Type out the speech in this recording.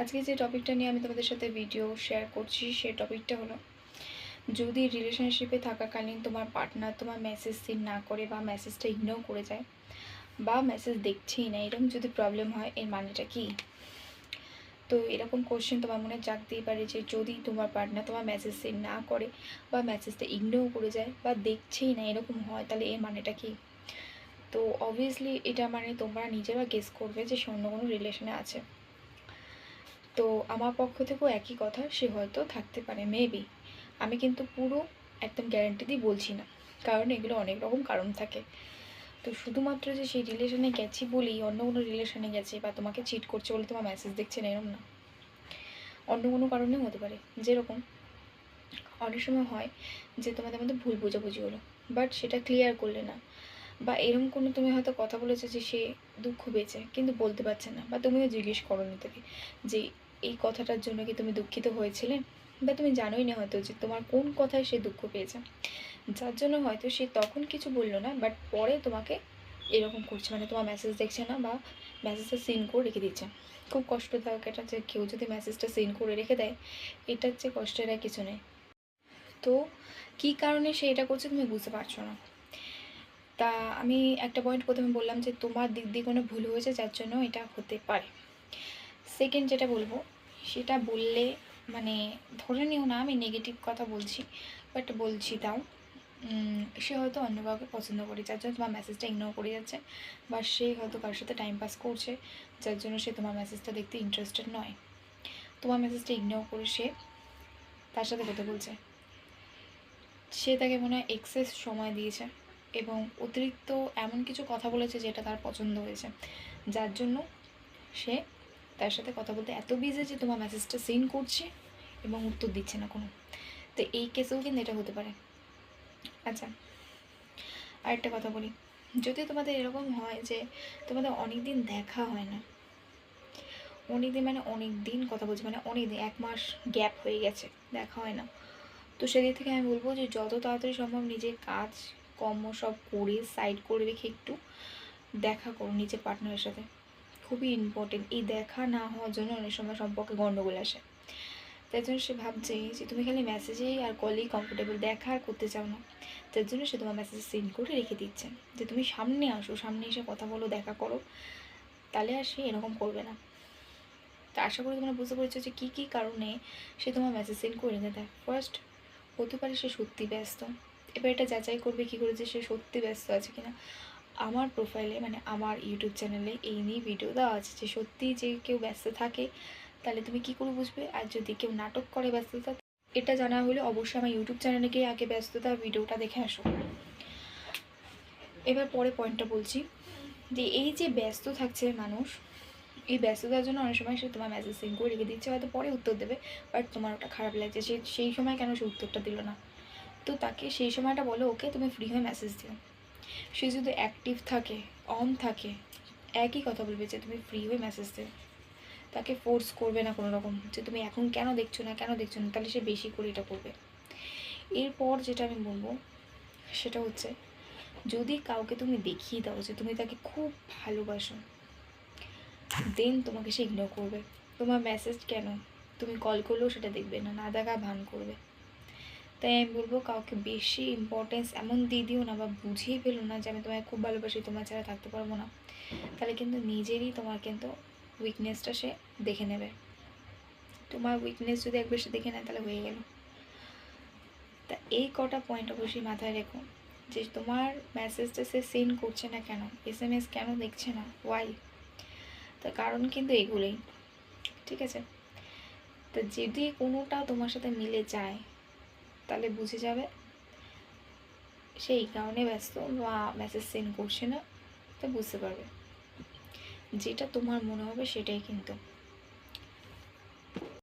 আজকে যে টপিকটা নিয়ে আমি তোমাদের সাথে ভিডিও শেয়ার করছি সেই টপিকটা হলো, যদি রিলেশনশিপে থাকাকালীন তোমার পার্টনার তোমার মেসেজ সিন না করে বা মেসেজটা ইগনোর করে যায় বা মেসেজ দেখছেই না, এরকম যদি প্রবলেম হয়, এর মানেটা কি? তো এরকম কোশ্চেন তোমার মনে জাগতেই পারে যে যদি তোমার পার্টনার তোমার মেসেজ সেন্ড না করে বা মেসেজটা ইগনোর করে যায় বা দেখছেই না এরকম হয়, তাহলে এর মানেটা কি? তো অবভিয়াসলি এটা মানে তোমরা নিজেরা গেস করবে যে সে অন্য কোনো রিলেশনে আছে। তো আমার পক্ষ থেকেও একই কথা, সে হয়তো থাকতে পারে মেবি আমি কিন্তু পুরো একদম গ্যারান্টি দিয়ে বলছি না, কারণ এগুলো অনেক রকম কারণ থাকে। তো শুধুমাত্র যে সেই রিলেশনে গেছি বলেই, অন্য কোনো রিলেশনে গেছে বা তোমাকে চিট করছে বলে তোমার মেসেজ দেখছে না, এরকম না। অন্য কোনো কারণেও হতে পারে, যেরকম অনেক সময় হয় যে তোমাদের মধ্যে ভুল বোঝাবুঝি হলো বাট সেটা ক্লিয়ার করলে না। বা এরকম কোনো তুমি হয়তো কথা বলেছ যে সে দুঃখ পেয়েছে, কিন্তু বলতে পারছে না, বা তুমিও জিজ্ঞেস করো তাকে যে এই কথাটার জন্য কি তুমি দুঃখিত হয়েছিলে? বা তুমি জানোই না হয়তো যে তোমার কোন কথায় সে দুঃখ পেয়েছে। যার জন্য হয়তো সে তখন কিছু বলল না বাট পরে তোমাকে এরকম করছে। মানে তোমার মেসেজ দেখছে না বা মেসেজটা সিন করে রেখে দিচ্ছে। খুব কষ্টদায়ক এটা যে কেউ যদি মেসেজটা সিন করে রেখে দেয়, এটার যে কষ্টের আর কিছু নেই। তো কী কারণে সে এটা করছে তুমি বুঝতে পারছ না। তা আমি একটা পয়েন্ট প্রথমে বললাম যে তোমার দিক দিয়ে কোনো ভুল হয়েছে, যার জন্য এটা হতে পারে। সেকেন্ড যেটা বলব, সেটা বললে মানে ধরে নিও না আমি নেগেটিভ কথা বলছি বাট বলছি তাও। সে হয়তো অন্য কাউকে পছন্দ করে, যার জন্য তোমার মেসেজটা ইগনোর করে যাচ্ছে, বা সে হয়তো কারোর সাথে টাইম পাস করছে, যার জন্য সে তোমার মেসেজটা দেখতে ইন্টারেস্টেড নয়। তোমার মেসেজটা ইগনোর করে সে তার সাথে কথা বলছে। সে তাকে মনে হয় এক্সেস সময় দিয়েছে, এবং অতিরিক্ত এমন কিছু কথা বলেছে যেটা তার পছন্দ হয়েছে, যার জন্য সে তার সাথে কথা বলতে এত বিজি যে তোমার মেসেজটা সিন করছে এবং উত্তর দিচ্ছে না কোনো। তো এই কেসেও কিন্তু এটা হতে পারে। আচ্ছা আরেকটা কথা বলি। যদি তোমাদের এরকম হয় যে তোমাদের অনেক দিন দেখা হয় না অনেক দিন মানে অনেক দিন কথা বলছি মানে অনেক দিন এক মাস গ্যাপ হয়ে গেছে, দেখা হয় না। তো সেদিক থেকে আমি বলব যে যত তাড়াতাড়ি সম্ভব নিজের কাজ কর্ম সব করে সাইড করে রেখে একটু দেখা করো নিজের পার্টনারের সাথে। খুবই ইম্পর্টেন্ট এই দেখা না হওয়ার জন্য অনেক সময় সম্পর্কে গণ্ডগোল আসে। তাই জন্য সে ভাবছে যে, তুমি খালি মেসেজেই আর কলেই কমফোর্টেবল দেখা আর করতে চাও না। তার জন্য সে তোমার মেসেজ সেন্ড করে রেখে দিচ্ছে যে, তুমি সামনে আসো, সামনে এসে কথা বলো, দেখা করো। তাহলে আর সে এরকম করবে না। তা আশা করি তোমরা বুঝতে পেরেছ যে, কী কী কারণে সে তোমার মেসেজ সেন্ড করে রেখে দেয়। ফার্স্ট হতে পারে সে সত্যি ব্যস্ত। এবার এটা যাচাই করবে কী করে যে সে সত্যি ব্যস্ত আছে কিনা। আমার প্রোফাইলে মানে আমার ইউটিউব চ্যানেলে এই নিয়ে ভিডিও দেওয়া আছে যে সত্যি যে কেউ ব্যস্ত থাকে, তাহলে তুমি কি করে বুঝবে? আর যদি কেউ নাটক করে ব্যস্ততা, এটা জানা হলে অবশ্যই আমার ইউটিউব চ্যানেলে গিয়ে আগে ব্যস্ততা ভিডিওটা দেখে আসো। এবার পরে পয়েন্টটা বলছি যে এই যে ব্যস্ত থাকছে মানুষ, এই ব্যস্ততার জন্য অনেক সময় সে তোমার মেসেজ সেন্ড করে রেখে দিচ্ছে, হয়তো পরে উত্তর দেবে বাট তোমার ওটা খারাপ লাগছে, সে, সেই সময় কেন সে উত্তরটা দিল না? তো তাকে সেই সময়টা বলো, ওকে, তুমি ফ্রি হয়ে মেসেজ দিও। সে যদি অ্যাক্টিভ থাকে অন থাকে, একই কথা বলবে যে তুমি ফ্রি হয়ে মেসেজ দিও তাকে ফোর্স করবে না কোনো রকম যে তুমি এখন কেন দেখছ না, কেন দেখছ না, তাহলে সে বেশি করে এটা করবে। এরপর যেটা আমি বলব, সেটা হচ্ছে যদি কাউকে তুমি দেখিয়ে দাও যে তুমি তাকে খুব ভালোবাসো দেন তোমাকে সে ইগনোর করবে। তোমার মেসেজ কেন? তুমি কল করলেও সেটা দেখবে না না দেখা ভান করবে। তাই আমি বলব কাউকে বেশি ইম্পর্টেন্স এমন দিয়ে দিও না বা বুঝিয়ে ফেলো না যে আমি তোমায় খুব ভালোবাসি, তোমার ছাড়া থাকতে পারব না। তাহলে কিন্তু নিজেরই তোমার কিন্তু উইকনেসটা সে দেখে নেবে। তোমার উইকনেস যদি একবার সে দেখে নেয়, তাহলে হয়ে গেল। তা এই কটা পয়েন্ট অবশ্যই মাথায় রেখো। যে তোমার মেসেজটা সে সেন্ড করছে না কেন এস এম এস কেন দেখছে না ওয়াই তার কারণ কিন্তু এগুলোই, ঠিক আছে? তা যদি কোনোটা তোমার সাথে মিলে যায় তাহলে বুঝে যাবে। সেই কারণে ব্যস্ত বা মেসেজ সেন্ড করছে না, তো বুঝতে পারবে। যেটা তোমার মনে হবে সেটাই কিন্তু।